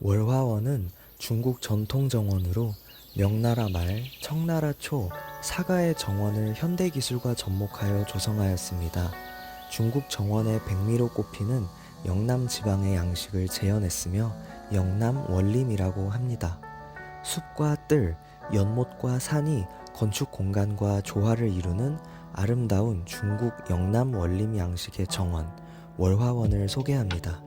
월화원은 중국 전통 정원으로 명나라 말, 청나라 초, 사가의 정원을 현대 기술과 접목하여 조성하였습니다. 중국 정원의 백미로 꼽히는 영남 지방의 양식을 재현했으며 영남 원림이라고 합니다. 숲과 뜰, 연못과 산이 건축 공간과 조화를 이루는 아름다운 중국 영남 원림 양식의 정원, 월화원을 소개합니다.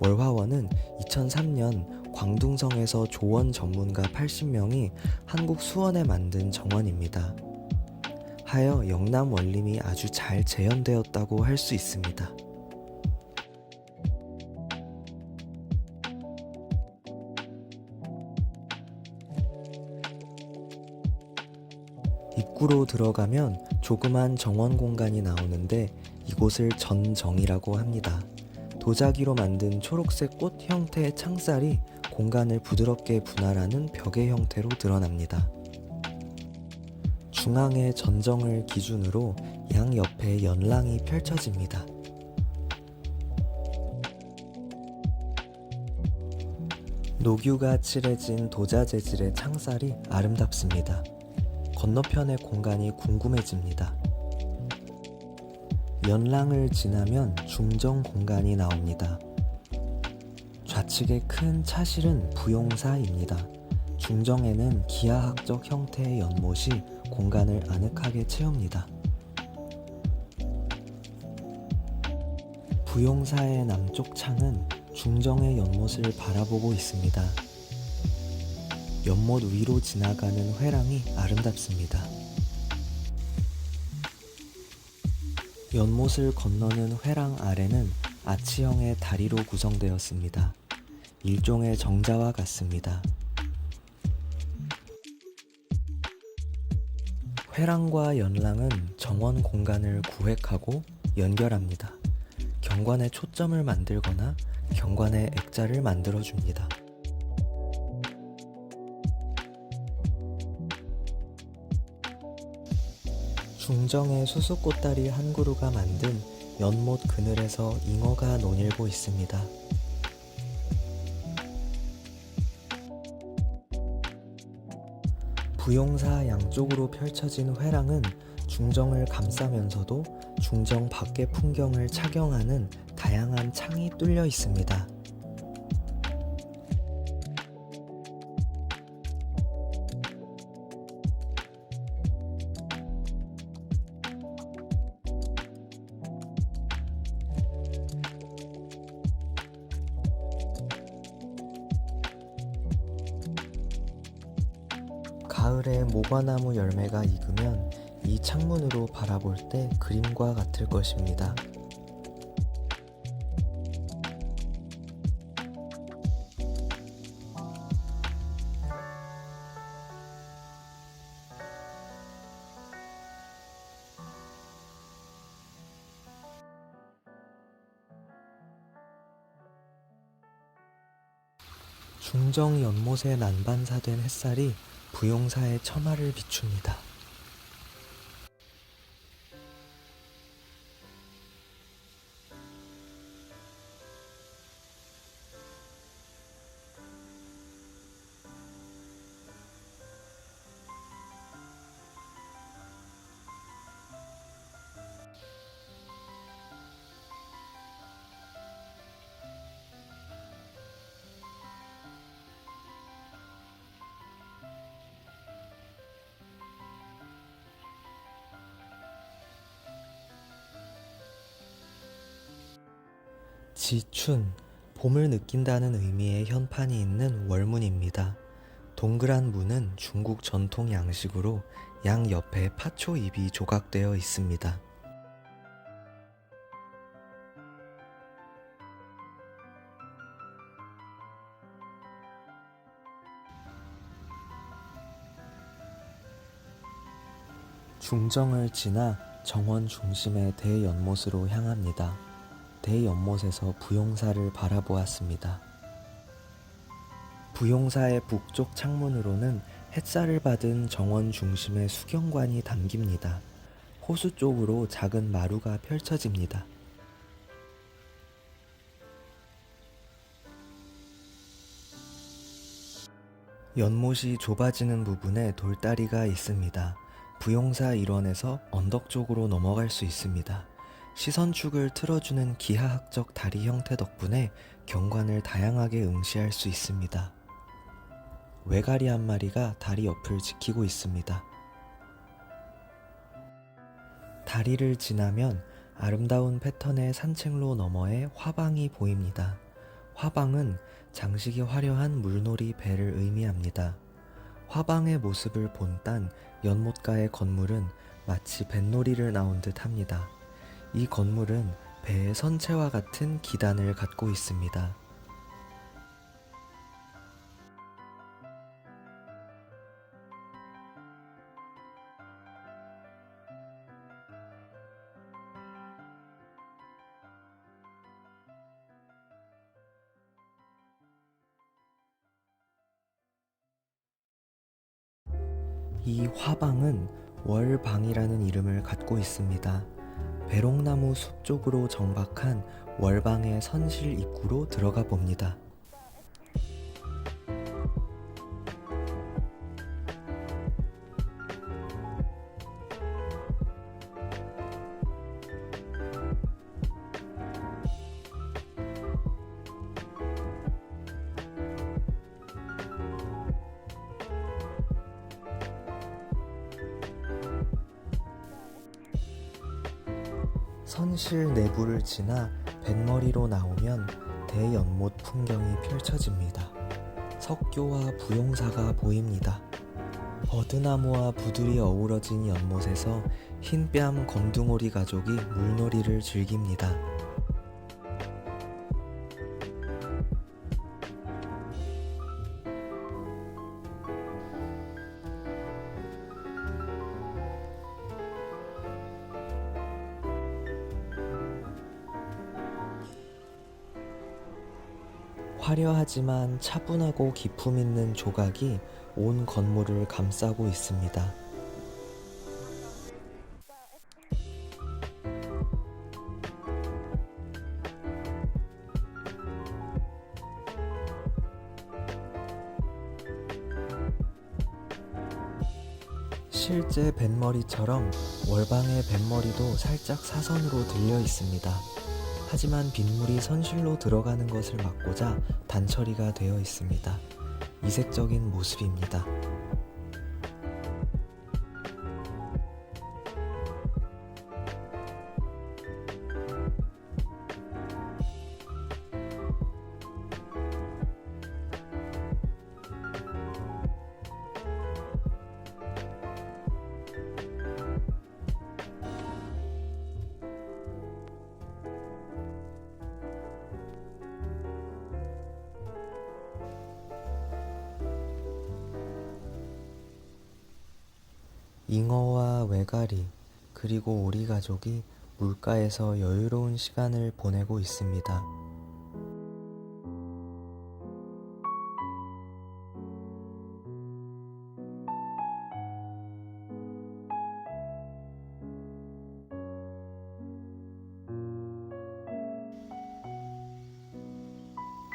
월화원은 2003년 광둥성에서 조원 전문가 80명이 한국 수원에 만든 정원입니다. 하여 영남 원림이 아주 잘 재현되었다고 할 수 있습니다. 입구로 들어가면 조그만 정원 공간이 나오는데 이곳을 전정이라고 합니다. 도자기로 만든 초록색 꽃 형태의 창살이 공간을 부드럽게 분할하는 벽의 형태로 드러납니다. 중앙의 전정을 기준으로 양 옆에 연랑이 펼쳐집니다. 녹유가 칠해진 도자 재질의 창살이 아름답습니다. 건너편의 공간이 궁금해집니다. 연랑을 지나면 중정 공간이 나옵니다. 좌측의 큰 차실은 부용사입니다. 중정에는 기하학적 형태의 연못이 공간을 아늑하게 채웁니다. 부용사의 남쪽 창은 중정의 연못을 바라보고 있습니다. 연못 위로 지나가는 회랑이 아름답습니다. 연못을 건너는 회랑 아래는 아치형의 다리로 구성되었습니다. 일종의 정자와 같습니다. 회랑과 연랑은 정원 공간을 구획하고 연결합니다. 경관에 초점을 만들거나 경관에 액자를 만들어줍니다. 중정의 수수꽃다리 한 그루가 만든 연못 그늘에서 잉어가 논일고 있습니다. 부용사 양쪽으로 펼쳐진 회랑은 중정을 감싸면서도 중정 밖의 풍경을 착용하는 다양한 창이 뚫려 있습니다. 가을에 모과나무 열매가 익으면 이 창문으로 바라볼 때 그림과 같을 것입니다. 중정 연못에 난반사된 햇살이 부용사의 처마를 비춥니다. 지춘, 봄을 느낀다는 의미의 현판이 있는 월문입니다. 동그란 문은 중국 전통 양식으로 양 옆에 파초 잎이 조각되어 있습니다. 중정을 지나 정원 중심의 대연못으로 향합니다. 대연못에서 부용사를 바라보았습니다. 부용사의 북쪽 창문으로는 햇살을 받은 정원 중심의 수경관이 담깁니다. 호수 쪽으로 작은 마루가 펼쳐집니다. 연못이 좁아지는 부분에 돌다리가 있습니다. 부용사 일원에서 언덕 쪽으로 넘어갈 수 있습니다. 시선축을 틀어주는 기하학적 다리 형태 덕분에 경관을 다양하게 응시할 수 있습니다. 외가리 한 마리가 다리 옆을 지키고 있습니다. 다리를 지나면 아름다운 패턴의 산책로 너머에 화방이 보입니다. 화방은 장식이 화려한 물놀이 배를 의미합니다. 화방의 모습을 본 딴 연못가의 건물은 마치 뱃놀이를 나온 듯 합니다. 이 건물은 배의 선체와 같은 기단을 갖고 있습니다. 이 화방은 월방이라는 이름을 갖고 있습니다. 배롱나무 숲 쪽으로 정박한 월방의 선실 입구로 들어가 봅니다. 실 내부를 지나 뱃머리로 나오면 대연못 풍경이 펼쳐집니다. 석교와 부용사가 보입니다. 버드나무와 부들이 어우러진 연못에서 흰뺨 검둥오리 가족이 물놀이를 즐깁니다. 화려하지만 차분하고 기품 있는 조각이 온 건물을 감싸고 있습니다. 실제 뱃머리처럼 월방의 뱃머리도 살짝 사선으로 들려 있습니다. 하지만 빗물이 선실로 들어가는 것을 막고자 단처리가 되어 있습니다. 이색적인 모습입니다. 잉어와 외가리 그리고 오리 가족이 물가에서 여유로운 시간을 보내고 있습니다.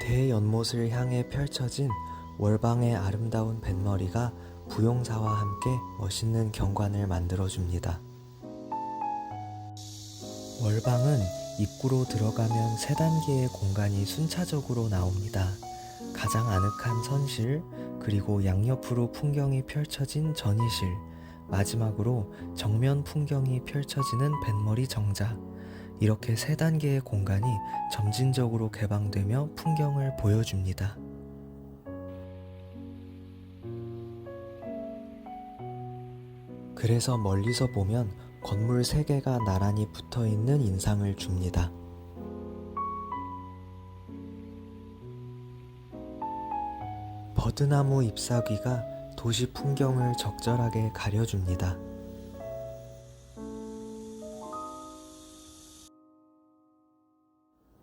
대연못을 향해 펼쳐진 월방의 아름다운 뱃머리가 부용사와 함께 멋있는 경관을 만들어줍니다. 월방은 입구로 들어가면 세 단계의 공간이 순차적으로 나옵니다. 가장 아늑한 선실, 그리고 양옆으로 풍경이 펼쳐진 전이실, 마지막으로 정면 풍경이 펼쳐지는 뱃머리 정자. 이렇게 세 단계의 공간이 점진적으로 개방되며 풍경을 보여줍니다. 그래서 멀리서 보면 건물 세 개가 나란히 붙어 있는 인상을 줍니다. 버드나무 잎사귀가 도시 풍경을 적절하게 가려줍니다.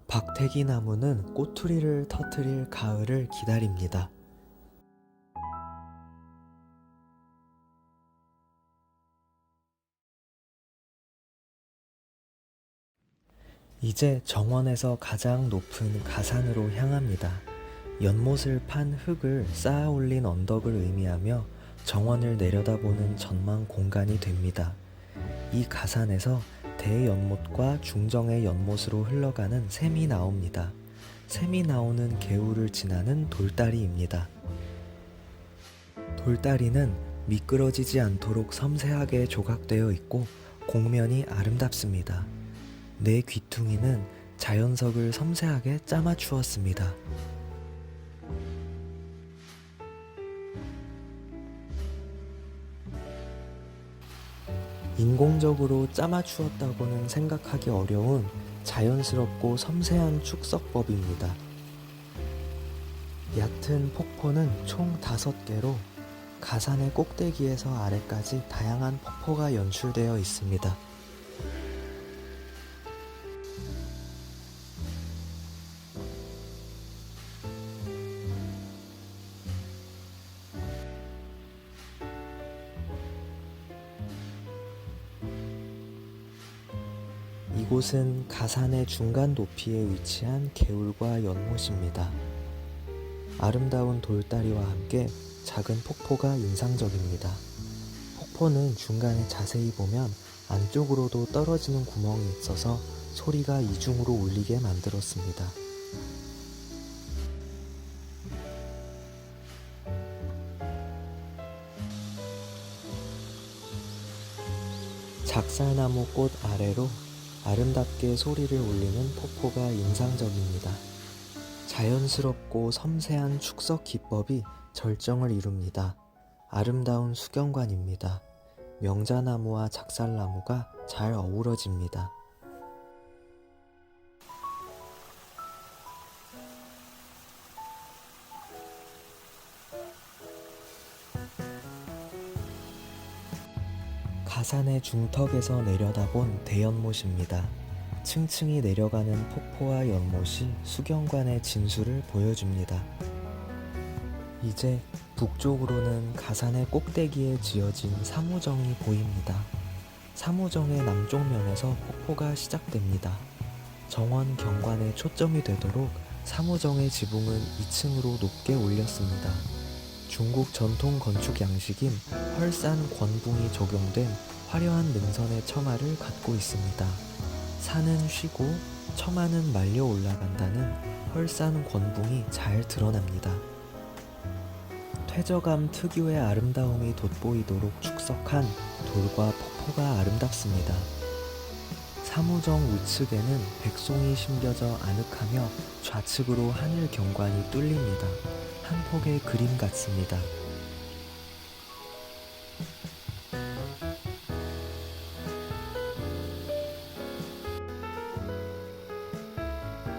박태기 나무는 꼬투리를 터트릴 가을을 기다립니다. 이제 정원에서 가장 높은 가산으로 향합니다. 연못을 판 흙을 쌓아 올린 언덕을 의미하며 정원을 내려다보는 전망 공간이 됩니다. 이 가산에서 대연못과 중정의 연못으로 흘러가는 샘이 나옵니다. 샘이 나오는 개울을 지나는 돌다리입니다. 돌다리는 미끄러지지 않도록 섬세하게 조각되어 있고 공면이 아름답습니다. 내 귀퉁이는 자연석을 섬세하게 짜맞추었습니다. 인공적으로 짜맞추었다고는 생각하기 어려운 자연스럽고 섬세한 축석법입니다. 얕은 폭포는 총 다섯 개로 가산의 꼭대기에서 아래까지 다양한 폭포가 연출되어 있습니다. 이곳은 가산의 중간 높이에 위치한 개울과 연못입니다. 아름다운 돌다리와 함께 작은 폭포가 인상적입니다. 폭포는 중간에 자세히 보면 안쪽으로도 떨어지는 구멍이 있어서 소리가 이중으로 울리게 만들었습니다. 작살나무 꽃 아래로 아름답게 소리를 울리는 폭포가 인상적입니다. 자연스럽고 섬세한 축석 기법이 절정을 이룹니다. 아름다운 수경관입니다. 명자나무와 작살나무가 잘 어우러집니다. 가산의 중턱에서 내려다본 대연못입니다. 층층이 내려가는 폭포와 연못이 수경관의 진수를 보여줍니다. 이제 북쪽으로는 가산의 꼭대기에 지어진 사무정이 보입니다. 사무정의 남쪽 면에서 폭포가 시작됩니다. 정원 경관에 초점이 되도록 사무정의 지붕은 2층으로 높게 올렸습니다. 중국 전통 건축 양식인 헐산 권붕이 적용된 화려한 능선의 처마를 갖고 있습니다. 산은 쉬고 처마는 말려 올라간다는 헐산 권붕이 잘 드러납니다. 퇴저감 특유의 아름다움이 돋보이도록 축석한 돌과 폭포가 아름답습니다. 사무정 우측에는 백송이 심겨져 아늑하며 좌측으로 하늘 경관이 뚫립니다. 한 폭의 그림 같습니다.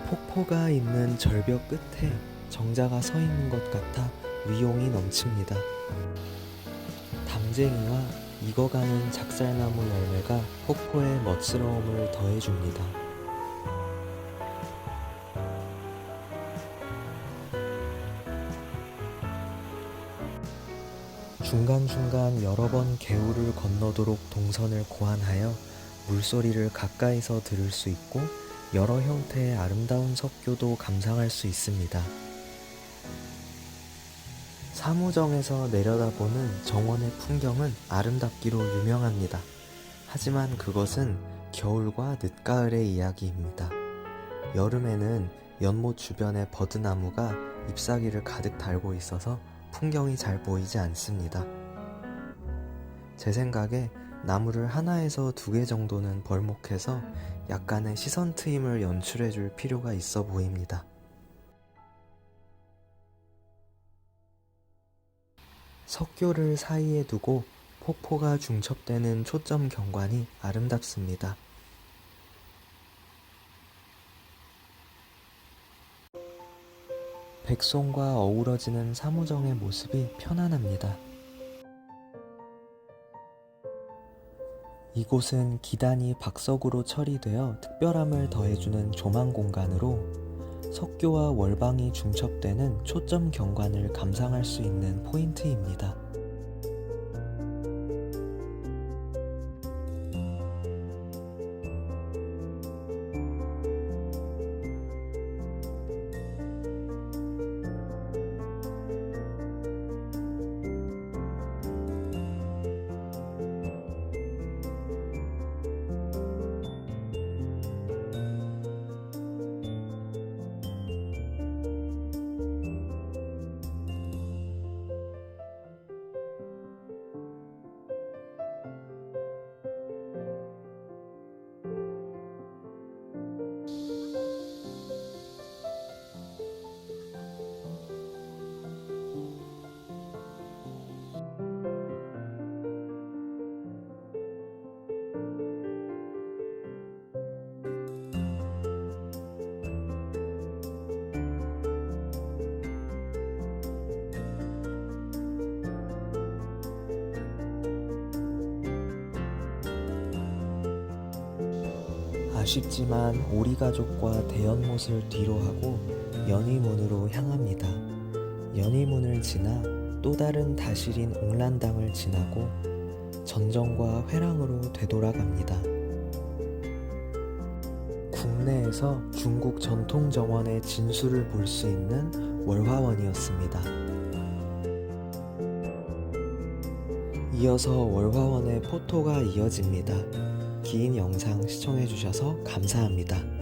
폭포가 있는 절벽 끝에 정자가 서 있는 것 같아 위용이 넘칩니다. 담쟁이와 익어가는 작살나무 열매가 폭포의 멋스러움을 더해줍니다. 중간중간 여러 번 개울을 건너도록 동선을 고안하여 물소리를 가까이서 들을 수 있고 여러 형태의 아름다운 석교도 감상할 수 있습니다. 사무정에서 내려다보는 정원의 풍경은 아름답기로 유명합니다. 하지만 그것은 겨울과 늦가을의 이야기입니다. 여름에는 연못 주변에 버드나무가 잎사귀를 가득 달고 있어서 풍경이 잘 보이지 않습니다. 제 생각에 나무를 하나에서 두 개 정도는 벌목해서 약간의 시선 트임을 연출해 줄 필요가 있어 보입니다. 석교를 사이에 두고 폭포가 중첩되는 초점 경관이 아름답습니다. 백송과 어우러지는 사무정의 모습이 편안합니다. 이곳은 기단이 박석으로 처리되어 특별함을 더해주는 조망 공간으로 석교와 월방이 중첩되는 초점 경관을 감상할 수 있는 포인트입니다. 아쉽지만 오리 가족과 대연못을 뒤로 하고 연희문으로 향합니다. 연희문을 지나 또 다른 다실인 옥란당을 지나고 전정과 회랑으로 되돌아갑니다. 국내에서 중국 전통 정원의 진수를 볼 수 있는 월화원이었습니다. 이어서 월화원의 포토가 이어집니다. 긴 영상 시청해주셔서 감사합니다.